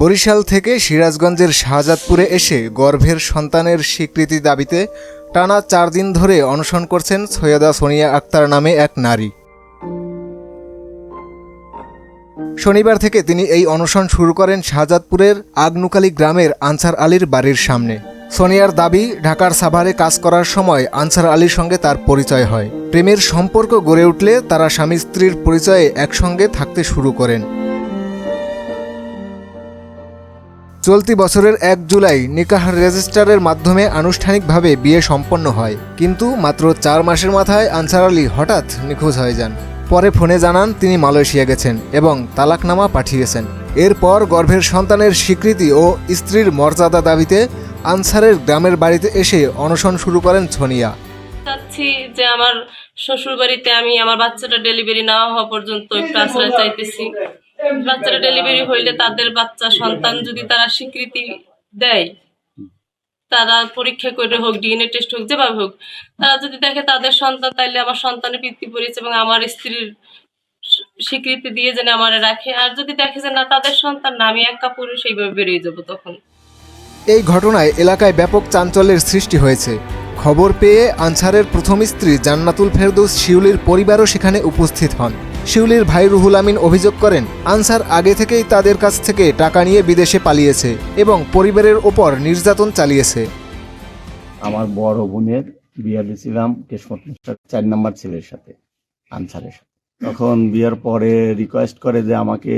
বরিশাল থেকে সিরাজগঞ্জের শাহজাদপুরে এসে গর্ভের সন্তানের স্বীকৃতি দাবিতে টানা চার দিন ধরে অনশন করছেন সৈয়দা সোনিয়া আক্তার নামে এক নারী। শনিবার থেকে তিনি এই অনশন শুরু করেন শাহজাদপুরের আগনুকালী গ্রামের আনসার আলীর বাড়ির সামনে। সোনিয়ার দাবি, ঢাকার সাভারে কাজ করার সময় আনসার আলীর সঙ্গে তার পরিচয় হয়। প্রেমের সম্পর্ক গড়ে উঠলে তারা স্বামী স্ত্রীর পরিচয়ে একসঙ্গে থাকতে শুরু করেন। চলতি বছরের এক জুলাই নিকাহ রেজিস্ট্রারের মাধ্যমে আনুষ্ঠানিকভাবে বিয়ে সম্পন্ন হয়। কিন্তু মাত্র চার মাসের মাথায় আনসার আলী হঠাৎ নিখোঁজ হয়ে যান। পরে ফোনে জানান তিনি মালয়েশিয়া গেছেন এবং তালাকনামা পাঠিয়েছেন। এরপর গর্ভের সন্তানের স্বীকৃতি ও স্ত্রীর মর্যাদা দাবিতে আনসারের গ্রামের বাড়িতে এসে অনশন শুরু করেন সোনিয়া। চাচ্ছি যে আমার শ্বশুর বাড়িতে আমি আমার বাচ্চাটা ডেলিভারি না হওয়া পর্যন্ত একটু আশ্রয় চাইতেছি। বাচ্চাটা ডেলিভারি হইলে তাদের বাচ্চা, সন্তান যদি তারা স্বীকৃতি দেয়, তারা পরীক্ষা করে হোক ডিএনএ টেস্ট হোক, যেভাবে হোক, তারা যদি দেখে তাদের সন্তান, তাইলে আমার সন্তানের পিতৃ পরিচয় এবং আমার স্ত্রীর স্বীকৃতি দিয়ে যেন আমার রাখে। আর যদি দেখে যে না, তাদের সন্তান না, আমি একা পুরুষ সেইভাবে বেরিয়ে যাব তখন। এই ঘটনায় এলাকায় ব্যাপক চাঞ্চল্যের সৃষ্টি হয়েছে। খবর পেয়ে আনসারের প্রথম স্ত্রী জান্নাতুল ফেরদৌস শিউলির পরিবারও সেখানে উপস্থিত হন। শিউলির ভাই রুহুল আমিন অভিযোগ করেন, আনসার আগে থেকেই তাদের কাছ থেকে টাকা নিয়ে বিদেশে পালিয়েছে এবং পরিবারের ওপর নির্যাতন চালিয়েছে। আমার বড় বোনের বিয়ে দিয়েছিলাম কেশমত চার নাম্বার ছেলের সাথে, আনসারের সাথে। তখন বিয়ের পরে রিকোয়েস্ট করে যে আমাকে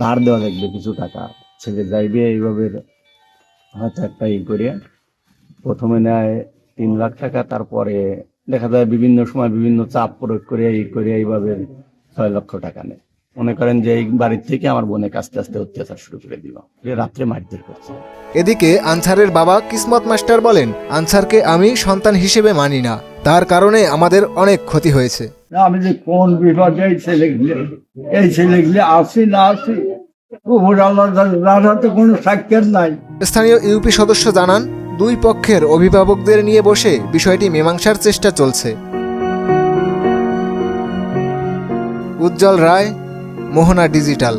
ধার দেওয়া লাগবে, কিছু টাকা। ছেলে যাইবে এইভাবে হয়তো একটা ই করে। প্রথমে নেয় তিন লাখ টাকা, তারপরে দেখা যায় বিভিন্ন সময় বিভিন্ন চাপ প্রয়োগ করে এই করে, এইভাবে ছয় লক্ষ টাকা নেয়। মনে করেন যে এই বাড়ির থেকে আমার বোনের আস্তে আস্তে অত্যাচার শুরু করে যে রাত্রে মারধর করছে। এদিকে আনসারের বাবা কিসমত মাস্টার বলেন আনসারকে আমি সন্তান হিসেবে মানি না। তার কারণে আমাদের অনেক ক্ষতি হয়েছে। না, আমি যে কোন বিপদে এই ছেলেগুলি এই ছেলেগুলি আসি না আসি কোনো সাক্ষাৎ নাই। স্থানীয় ইউপি সদস্য জানান দুই পক্ষের অভিভাবকদের নিয়ে বসে বিষয়টি মীমাংসার চেষ্টা চলছে। উজ্জ্বল রায় মোহনা ডিজিটাল।